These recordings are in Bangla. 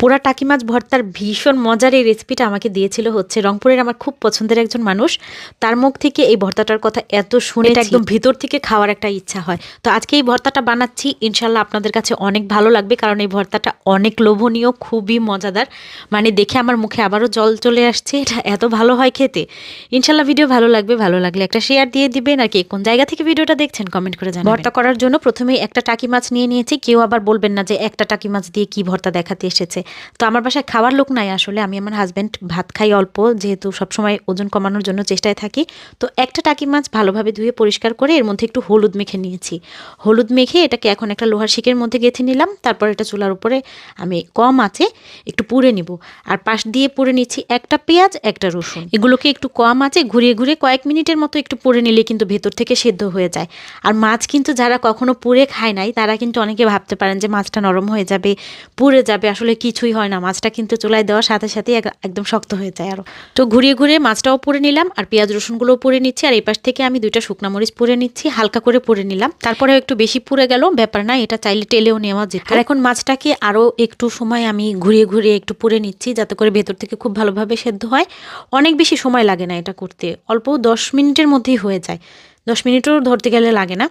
পোড়া টাকি মাছ ভর্তার ভীষণ মজার এই রেসিপিটা আমাকে দিয়েছিল হচ্ছে রংপুরের আমার খুব পছন্দের একজন মানুষ। তার মুখ থেকে এই ভর্তাটার কথা এত শুনে একদম ভিতর থেকে খাওয়ার একটা ইচ্ছা হয়। তো আজকে এই ভর্তাটা বানাচ্ছি ইনশাল্লাহ আপনাদের কাছে অনেক ভালো লাগবে কারণ এই ভর্তাটা অনেক লোভনীয় খুবই মজাদার। মানে দেখে আমার মুখে আবারও জল চলে আসছে এটা এত ভালো হয় খেতে। ইনশাল্লাহ ভিডিও ভালো লাগবে ভালো লাগলে একটা শেয়ার দিয়ে দিবেন। আর কি কোন জায়গা থেকে ভিডিওটা দেখছেন কমেন্ট করে জানাবেন। ভর্তা করার জন্য প্রথমেই একটা টাকি মাছ নিয়ে নিয়েছি। কেউ আবার বলবেন না যে একটা টাকি মাছ দিয়ে কি ভর্তা দেখাতে এসেছে। তো আমার বাসায় খাওয়ার লোক নাই আসলে। আমি আমার হাজব্যান্ড ভাত খাই অল্প, যেহেতু সবসময় ওজন কমানোর জন্য চেষ্টায় থাকি। তো একটা টাকি মাছ ভালোভাবে ধুয়ে পরিষ্কার করে এর মধ্যে একটু হলুদ মেখে নিয়েছি। হলুদ মেখে এটাকে এখন একটা লোহার শিকের মধ্যে গেঁথে নিলাম, তারপর এটা চুলার উপরে আমি কম আছে একটু পুড়ে নিব। আর পাশ দিয়ে পুড়ে নিচ্ছি একটা পেঁয়াজ, একটা রসুন। এগুলোকে একটু কম আছে ঘুরিয়ে ঘুরিয়ে কয়েক মিনিটের মতো একটু পুড়ে নিলে কিন্তু ভেতর থেকে সেদ্ধ হয়ে যায়। আর মাছ কিন্তু যারা কখনো পুড়ে খায় নাই, তারা কিন্তু অনেকে ভাবতে পারেন যে মাছটা নরম হয়ে যাবে, পুড়ে যাবে, আসলে কিছুই হয় না। মাছটা কিন্তু চুলায় দেওয়ার সাথে সাথে একদম শক্ত হয়ে যায় আরও তো ঘুরিয়ে ঘুরিয়ে মাছটাও পুড়ে নিলাম আর পেঁয়াজ রসুনগুলোও পুড়ে নিচ্ছি আর এই পাশ থেকে আমি দুইটা শুকনা মরিচ পুড়ে নিচ্ছি, হালকা করে পুড়ে নিলাম। তারপরে একটু বেশি পুড়ে গেল, ব্যাপার না, এটা চাইলে টেলেও নেওয়া যেত। আর এখন মাছটাকে আরও একটু সময় আমি ঘুরিয়ে ঘুরিয়ে একটু পুড়ে নিচ্ছি যাতে করে ভেতর থেকে খুব ভালোভাবে সেদ্ধ হয়। অনেক বেশি সময় লাগে না এটা করতে, অল্প দশ মিনিটের মধ্যেই হয়ে যায়। দশ মিনিটও ধরতে গেলে লাগে না।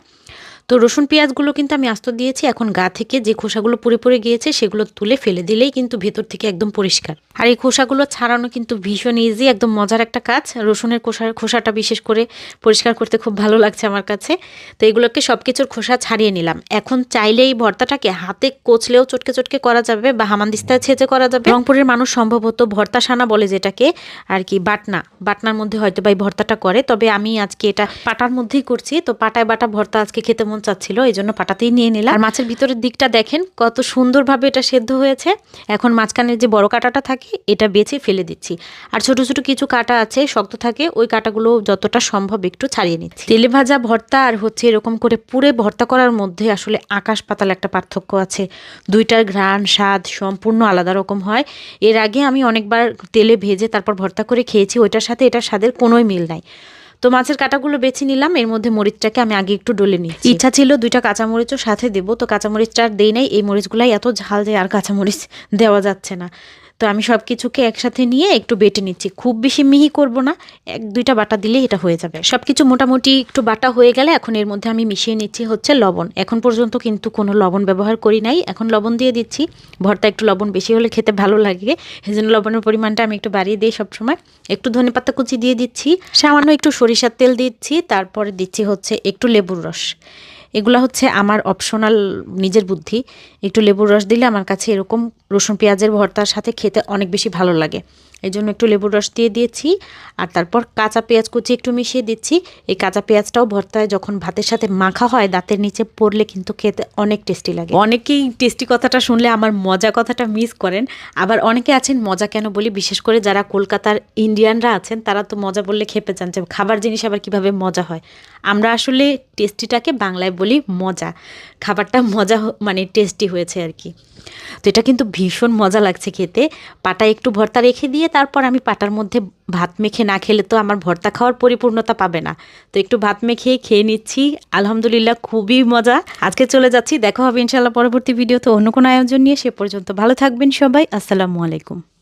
তো রসুন পেঁয়াজগুলো কিন্তু আমি আস্ত দিয়েছি। এখন গা থেকে যে খোসাগুলো পুড়ে পড়ে গিয়েছে, সেগুলো তুলে ফেলে দিলেই কিন্তু ভেতর থেকে একদম পরিষ্কার। আর এই খোসাগুলো ছাড়ানো কিন্তু ভীষণ ইজি একদম মজার একটা কাজ। রসুনের খোসার খোসাটা বিশেষ করে পরিষ্কার করতে খুব ভালো লাগছে আমার কাছে। তো এগুলোকে সব কিছুর খোসা ছাড়িয়ে নিলাম। এখন চাইলে এই ভর্তাটাকে হাতে কোচলেও চটকে চটকে করা যাবে বা হামানদিস্তায় ছেঁচে করা যাবে। রংপুরের মানুষ সম্ভবত ভর্তা সানা বলে যেটাকে, আর কি বাটনা। বাটনার মধ্যে হয়তো বা এই ভর্তাটা করে। তবে আমি আজকে এটা পাটার মধ্যেই করছি। তো পাটায় বাটা ভর্তা আজকে খেতে মন চাচ্ছিল, এই জন্য পাটাতেই নিয়ে নিলাম। আর মাছের ভিতরের দিকটা দেখেন, কত সুন্দরভাবে এটা সেদ্ধ হয়েছে। এখন মাঝখানের যে বড় কাঁটাটা থাকে, এটা বেছে ফেলে দিচ্ছি। আর ছোট ছোট কিছু কাটা আছে, শক্ত থাকে, ওই কাটাগুলো যতটা সম্ভব একটু ছাড়িয়ে নিচ্ছি। তেলে ভাজা ভর্তা আর হচ্ছে এরকম করে পুরে ভর্তা করার মধ্যে আসলে আকাশ পাতাল একটা পার্থক্য আছে। দুইটার ঘ্রাণ স্বাদ সম্পূর্ণ আলাদা রকম হয়। এর আগে আমি অনেকবার তেলে ভেজে তারপর ভর্তা করে খেয়েছি, ওইটার সাথে এটার স্বাদের কোনোই মিল নাই। তো মাছের কাটাগুলো বেছে নিলাম, এর মধ্যে মরিচটাকে আমি আগে একটু ডলে নিই ইচ্ছা ছিল দুইটা কাঁচামরিচও সাথে দেবো, তো কাঁচামরিচটা আর দেই নাই, এই মরিচগুলাই এত ঝাল যে আর কাঁচামরিচ দেওয়া যাচ্ছে না। তো আমি সব কিছুকে একসাথে নিয়ে একটু বেটে নিচ্ছি, খুব বেশি মিহি করব না, এক দুইটা বাটা দিলেই এটা হয়ে যাবে। সব কিছু মোটামুটি একটু বাটা হয়ে গেলে এখন এর মধ্যে আমি মিশিয়ে নিচ্ছি হচ্ছে লবণ। এখন পর্যন্ত কিন্তু কোনো লবণ ব্যবহার করি নাই, এখন লবণ দিয়ে দিচ্ছি, ভর্তা একটু লবণ বেশি হলে খেতে ভালো লাগে, এই জন্য লবণের পরিমাণটা আমি একটু বাড়িয়ে দিই সবসময়। একটু ধনে পাতা কুচি দিয়ে দিচ্ছি, সামান্য একটু সরিষার তেল দিচ্ছি, তারপরে দিচ্ছি হচ্ছে একটু লেবুর রস। এগুলো হচ্ছে আমার অপশনাল নিজের বুদ্ধি। একটু লেবুর রস দিলে আমার কাছে এরকম রসুন পেঁয়াজের ভর্তার সাথে খেতে অনেক বেশি ভালো লাগে। এই জন্য একটু লেবুর রস দিয়ে দিয়েছি। আর তারপর কাঁচা পেঁয়াজ কুচি একটু মিশিয়ে দিচ্ছি। এই কাঁচা পেঁয়াজটাও ভর্তায় যখন ভাতের সাথে মাখা হয়, দাঁতের নিচে পড়লে কিন্তু খেতে অনেক টেস্টি লাগে। অনেকেই টেস্টি কথাটা শুনলে আমার মজা কথাটা মিস করেন। আবার অনেকে আছেন মজা কেন বলি, বিশেষ করে যারা কলকাতার ইন্ডিয়ানরা আছেন, তারা তো মজা বললে খেপে যান যে খাবার জিনিস আবার কীভাবে মজা হয়। আমরা আসলে টেস্টিটাকে বাংলায় বলি মজা। খাবারটা মজা মানে টেস্টি হয়েছে আর কি। তো এটা কিন্তু ভীষণ মজা লাগছে খেতে। পাটা একটু ভর্তা রেখে দিয়ে তারপর আমি পাটার মধ্যে ভাত মেখে না খেলে তো আমার ভর্তা খাওয়ার পরিপূর্ণতা পাবে না। তো একটু ভাত মেখে খেয়ে নিচ্ছি। আলহামদুলিল্লাহ খুবই মজা। আজকে চলে যাচ্ছি। দেখা হবে ইনশাল্লাহ পরবর্তী ভিডিও তো অন্য কোনো আয়োজন নিয়ে। সে পর্যন্ত ভালো থাকবেন সবাই। আসসালামু আলাইকুম।